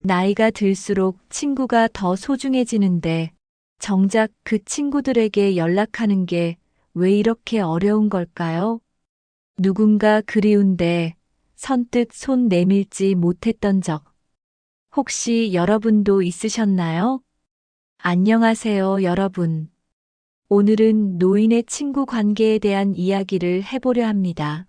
나이가 들수록 친구가 더 소중해지는데 정작 그 친구들에게 연락하는 게 왜 이렇게 어려운 걸까요? 누군가 그리운데 선뜻 손 내밀지 못했던 적 혹시 여러분도 있으셨나요? 안녕하세요, 여러분. 오늘은 노인의 친구 관계에 대한 이야기를 해보려 합니다.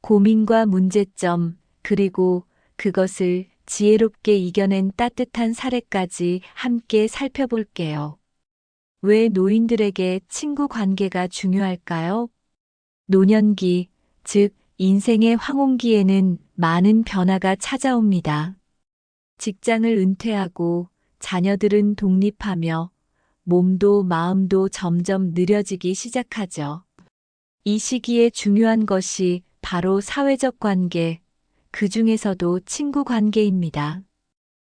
고민과 문제점, 그리고 그것을 지혜롭게 이겨낸 따뜻한 사례까지 함께 살펴볼게요. 왜 노인들에게 친구 관계가 중요할까요? 노년기, 즉, 인생의 황혼기에는 많은 변화가 찾아옵니다. 직장을 은퇴하고 자녀들은 독립하며 몸도 마음도 점점 느려지기 시작하죠. 이 시기에 중요한 것이 바로 사회적 관계, 그 중에서도 친구 관계입니다.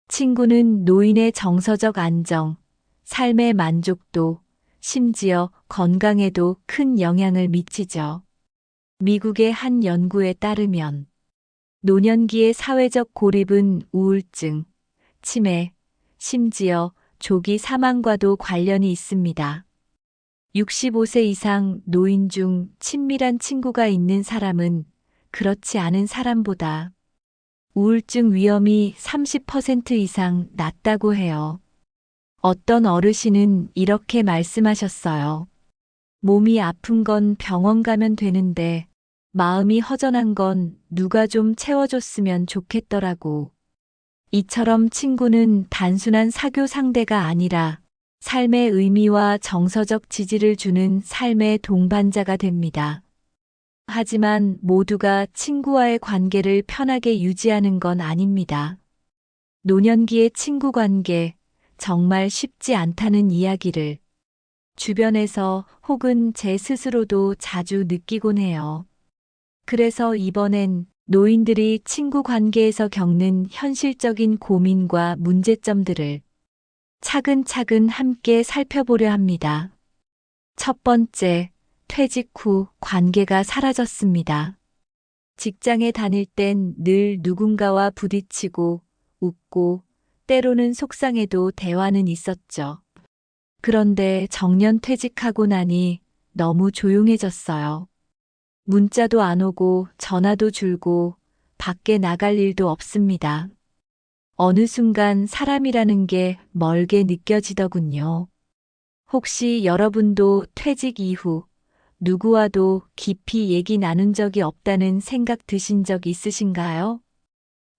친구는 노인의 정서적 안정, 삶의 만족도, 심지어 건강에도 큰 영향을 미치죠. 미국의 한 연구에 따르면 노년기의 사회적 고립은 우울증, 치매, 심지어 조기 사망과도 관련이 있습니다. 65세 이상 노인 중 친밀한 친구가 있는 사람은 그렇지 않은 사람보다 우울증 위험이 30% 이상 낮다고 해요. 어떤 어르신은 이렇게 말씀하셨어요. 몸이 아픈 건 병원 가면 되는데 마음이 허전한 건 누가 좀 채워줬으면 좋겠더라고. 이처럼 친구는 단순한 사교 상대가 아니라 삶의 의미와 정서적 지지를 주는 삶의 동반자가 됩니다. 하지만 모두가 친구와의 관계를 편하게 유지하는 건 아닙니다. 노년기의 친구 관계, 정말 쉽지 않다는 이야기를 주변에서 혹은 제 스스로도 자주 느끼곤 해요. 그래서 이번엔 노인들이 친구 관계에서 겪는 현실적인 고민과 문제점들을 차근차근 함께 살펴보려 합니다. 첫 번째, 퇴직 후 관계가 사라졌습니다. 직장에 다닐 땐 늘 누군가와 부딪히고 웃고 때로는 속상해도 대화는 있었죠. 그런데 정년 퇴직하고 나니 너무 조용해졌어요. 문자도 안 오고 전화도 줄고 밖에 나갈 일도 없습니다. 어느 순간 사람이라는 게 멀게 느껴지더군요. 혹시 여러분도 퇴직 이후 누구와도 깊이 얘기 나눈 적이 없다는 생각 드신 적 있으신가요?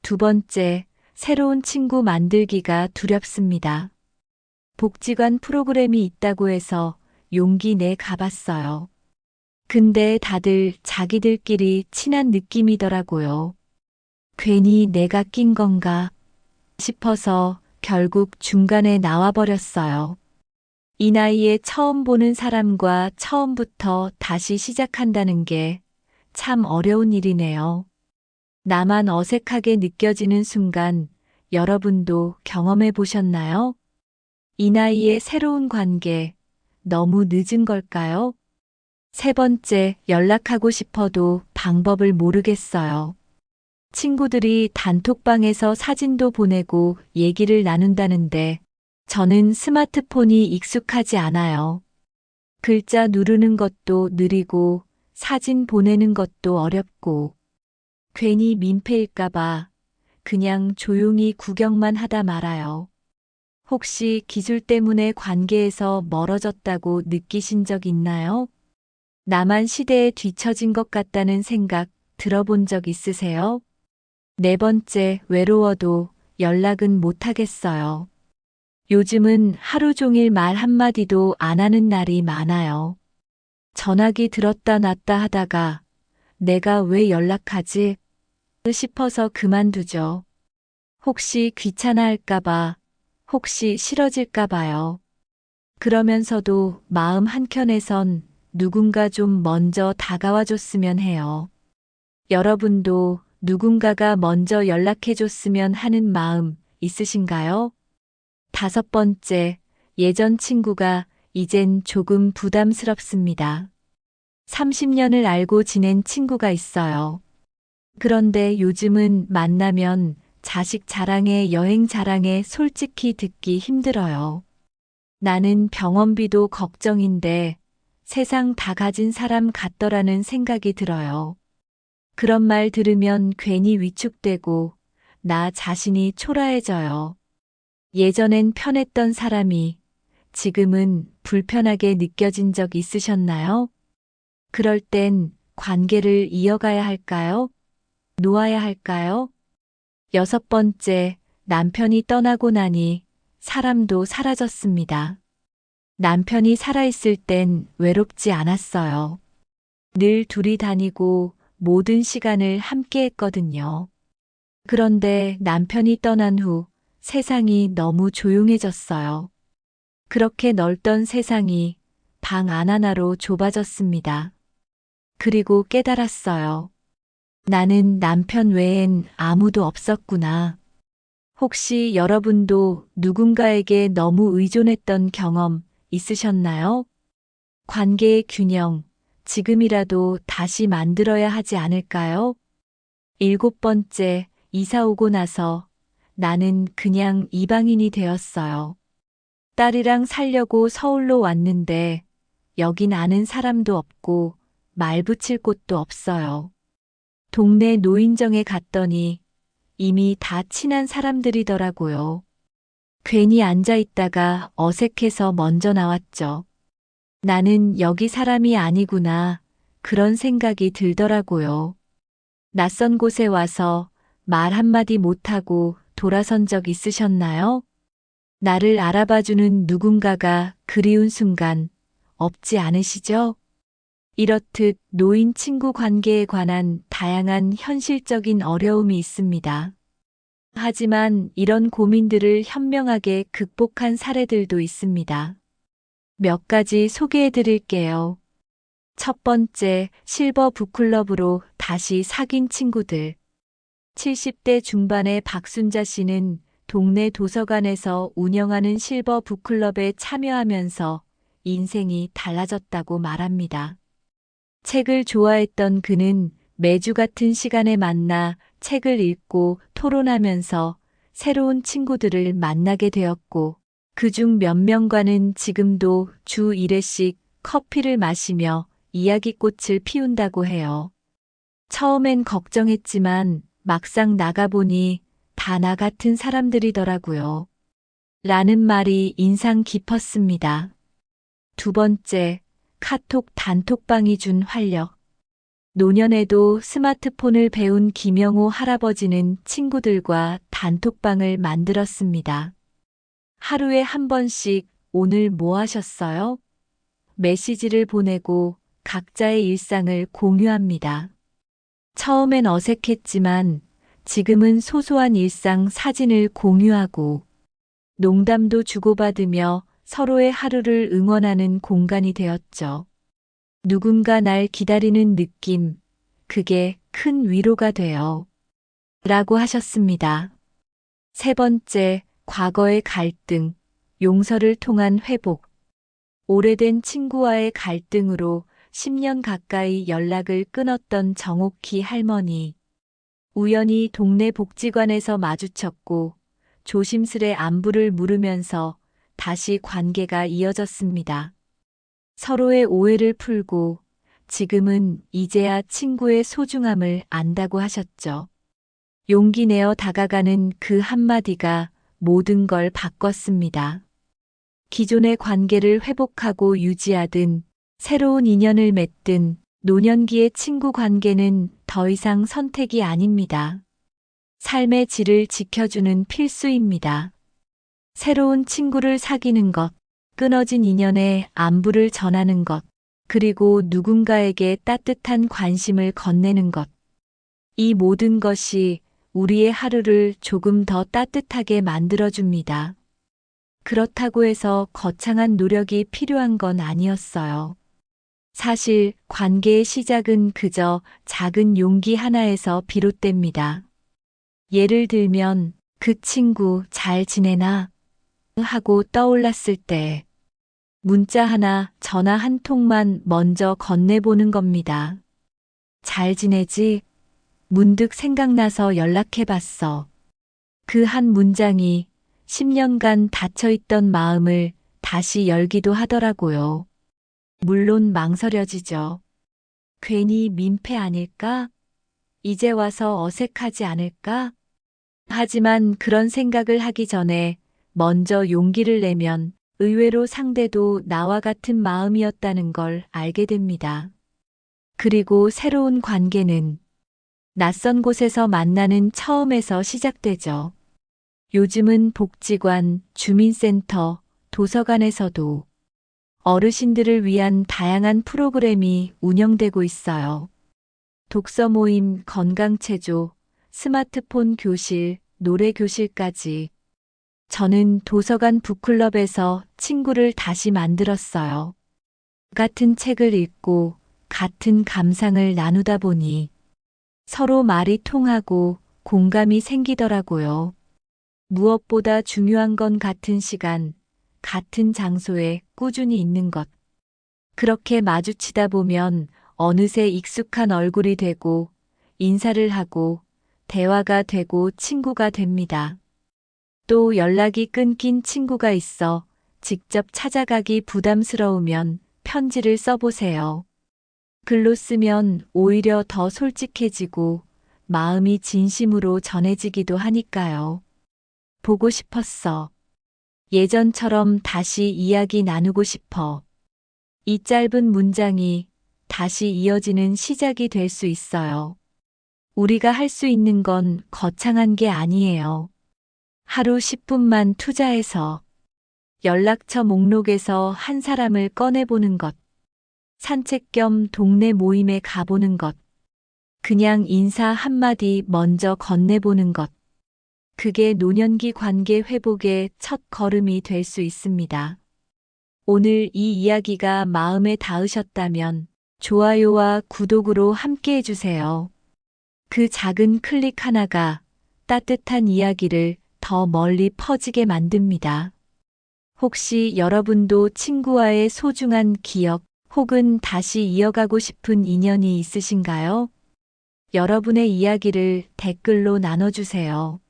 두 번째, 새로운 친구 만들기가 두렵습니다. 복지관 프로그램이 있다고 해서 용기 내 가봤어요. 근데 다들 자기들끼리 친한 느낌이더라고요. 괜히 내가 낀 건가 싶어서 결국 중간에 나와버렸어요. 이 나이에 처음 보는 사람과 처음부터 다시 시작한다는 게 참 어려운 일이네요. 나만 어색하게 느껴지는 순간 여러분도 경험해 보셨나요? 이 나이에 새로운 관계 너무 늦은 걸까요? 세 번째, 연락하고 싶어도 방법을 모르겠어요. 친구들이 단톡방에서 사진도 보내고 얘기를 나눈다는데 저는 스마트폰이 익숙하지 않아요. 글자 누르는 것도 느리고 사진 보내는 것도 어렵고 괜히 민폐일까봐 그냥 조용히 구경만 하다 말아요. 혹시 기술 때문에 관계에서 멀어졌다고 느끼신 적 있나요? 나만 시대에 뒤처진 것 같다는 생각 들어본 적 있으세요? 네 번째, 외로워도 연락은 못하겠어요. 요즘은 하루 종일 말 한마디도 안 하는 날이 많아요. 전화기 들었다 놨다 하다가 내가 왜 연락하지? 싶어서 그만두죠. 혹시 귀찮아 할까봐, 혹시 싫어질까봐요. 그러면서도 마음 한켠에선 누군가 좀 먼저 다가와 줬으면 해요. 여러분도 누군가가 먼저 연락해 줬으면 하는 마음 있으신가요? 다섯 번째, 예전 친구가 이젠 조금 부담스럽습니다. 30년을 알고 지낸 친구가 있어요. 그런데 요즘은 만나면 자식 자랑에 여행 자랑에 솔직히 듣기 힘들어요. 나는 병원비도 걱정인데 세상 다 가진 사람 같더라는 생각이 들어요. 그런 말 들으면 괜히 위축되고 나 자신이 초라해져요. 예전엔 편했던 사람이 지금은 불편하게 느껴진 적 있으셨나요? 그럴 땐 관계를 이어가야 할까요? 놓아야 할까요? 여섯 번째, 남편이 떠나고 나니 사람도 사라졌습니다. 남편이 살아있을 땐 외롭지 않았어요. 늘 둘이 다니고 모든 시간을 함께 했거든요. 그런데 남편이 떠난 후 세상이 너무 조용해졌어요. 그렇게 넓던 세상이 방 안 하나로 좁아졌습니다. 그리고 깨달았어요. 나는 남편 외엔 아무도 없었구나. 혹시 여러분도 누군가에게 너무 의존했던 경험 있으셨나요? 관계의 균형, 지금이라도 다시 만들어야 하지 않을까요? 일곱 번째, 이사 오고 나서 나는 그냥 이방인이 되었어요. 딸이랑 살려고 서울로 왔는데 여긴 아는 사람도 없고 말 붙일 곳도 없어요. 동네 노인정에 갔더니 이미 다 친한 사람들이더라고요. 괜히 앉아 있다가 어색해서 먼저 나왔죠. 나는 여기 사람이 아니구나. 그런 생각이 들더라고요. 낯선 곳에 와서 말 한마디 못하고 돌아선 적 있으셨나요? 나를 알아봐주는 누군가가 그리운 순간 없지 않으시죠? 이렇듯 노인 친구 관계에 관한 다양한 현실적인 어려움이 있습니다. 하지만 이런 고민들을 현명하게 극복한 사례들도 있습니다. 몇 가지 소개해 드릴게요. 첫 번째, 실버 북클럽으로 다시 사귄 친구들. 70대 중반의 박순자 씨는 동네 도서관에서 운영하는 실버 북클럽에 참여하면서 인생이 달라졌다고 말합니다. 책을 좋아했던 그는 매주 같은 시간에 만나 책을 읽고 토론하면서 새로운 친구들을 만나게 되었고, 그중 몇 명과는 지금도 주 1회씩 커피를 마시며 이야기꽃을 피운다고 해요. 처음엔 걱정했지만 막상 나가보니 다 나 같은 사람들이더라고요. 라는 말이 인상 깊었습니다. 두 번째, 카톡 단톡방이 준 활력. 노년에도 스마트폰을 배운 김영호 할아버지는 친구들과 단톡방을 만들었습니다. 하루에 한 번씩 오늘 뭐 하셨어요? 메시지를 보내고 각자의 일상을 공유합니다. 처음엔 어색했지만 지금은 소소한 일상 사진을 공유하고 농담도 주고받으며 서로의 하루를 응원하는 공간이 되었죠. 누군가 날 기다리는 느낌, 그게 큰 위로가 돼요. 라고 하셨습니다. 세 번째, 과거의 갈등, 용서를 통한 회복. 오래된 친구와의 갈등으로 10년 가까이 연락을 끊었던 정옥희 할머니. 우연히 동네 복지관에서 마주쳤고 조심스레 안부를 물으면서 다시 관계가 이어졌습니다. 서로의 오해를 풀고 지금은 이제야 친구의 소중함을 안다고 하셨죠. 용기 내어 다가가는 그 한마디가 모든 걸 바꿨습니다. 기존의 관계를 회복하고 유지하든 새로운 인연을 맺든 노년기의 친구 관계는 더 이상 선택이 아닙니다. 삶의 질을 지켜주는 필수입니다. 새로운 친구를 사귀는 것, 끊어진 인연에 안부를 전하는 것, 그리고 누군가에게 따뜻한 관심을 건네는 것. 이 모든 것이 우리의 하루를 조금 더 따뜻하게 만들어줍니다. 그렇다고 해서 거창한 노력이 필요한 건 아니었어요. 사실 관계의 시작은 그저 작은 용기 하나에서 비롯됩니다. 예를 들면 그 친구 잘 지내나 하고 떠올랐을 때 문자 하나, 전화 한 통만 먼저 건네보는 겁니다. 잘 지내지? 문득 생각나서 연락해봤어. 그 한 문장이 10년간 닫혀있던 마음을 다시 열기도 하더라고요. 물론 망설여지죠. 괜히 민폐 아닐까? 이제 와서 어색하지 않을까? 하지만 그런 생각을 하기 전에 먼저 용기를 내면 의외로 상대도 나와 같은 마음이었다는 걸 알게 됩니다. 그리고 새로운 관계는 낯선 곳에서 만나는 처음에서 시작되죠. 요즘은 복지관, 주민센터, 도서관에서도 어르신들을 위한 다양한 프로그램이 운영되고 있어요. 독서 모임, 건강체조, 스마트폰 교실, 노래 교실까지. 저는 도서관 북클럽에서 친구를 다시 만들었어요. 같은 책을 읽고 같은 감상을 나누다 보니 서로 말이 통하고 공감이 생기더라고요. 무엇보다 중요한 건 같은 시간, 같은 장소에 꾸준히 있는 것. 그렇게 마주치다 보면 어느새 익숙한 얼굴이 되고 인사를 하고 대화가 되고 친구가 됩니다. 또 연락이 끊긴 친구가 있어 직접 찾아가기 부담스러우면 편지를 써보세요. 글로 쓰면 오히려 더 솔직해지고 마음이 진심으로 전해지기도 하니까요. 보고 싶었어. 예전처럼 다시 이야기 나누고 싶어. 이 짧은 문장이 다시 이어지는 시작이 될 수 있어요. 우리가 할 수 있는 건 거창한 게 아니에요. 하루 10분만 투자해서 연락처 목록에서 한 사람을 꺼내보는 것. 산책 겸 동네 모임에 가보는 것. 그냥 인사 한마디 먼저 건네보는 것. 그게 노년기 관계 회복의 첫 걸음이 될 수 있습니다. 오늘 이 이야기가 마음에 닿으셨다면 좋아요와 구독으로 함께 해주세요. 그 작은 클릭 하나가 따뜻한 이야기를 더 멀리 퍼지게 만듭니다. 혹시 여러분도 친구와의 소중한 기억 혹은 다시 이어가고 싶은 인연이 있으신가요? 여러분의 이야기를 댓글로 나눠주세요.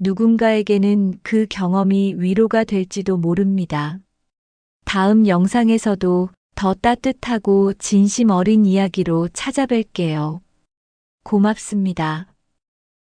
누군가에게는 그 경험이 위로가 될지도 모릅니다. 다음 영상에서도 더 따뜻하고 진심 어린 이야기로 찾아뵐게요. 고맙습니다.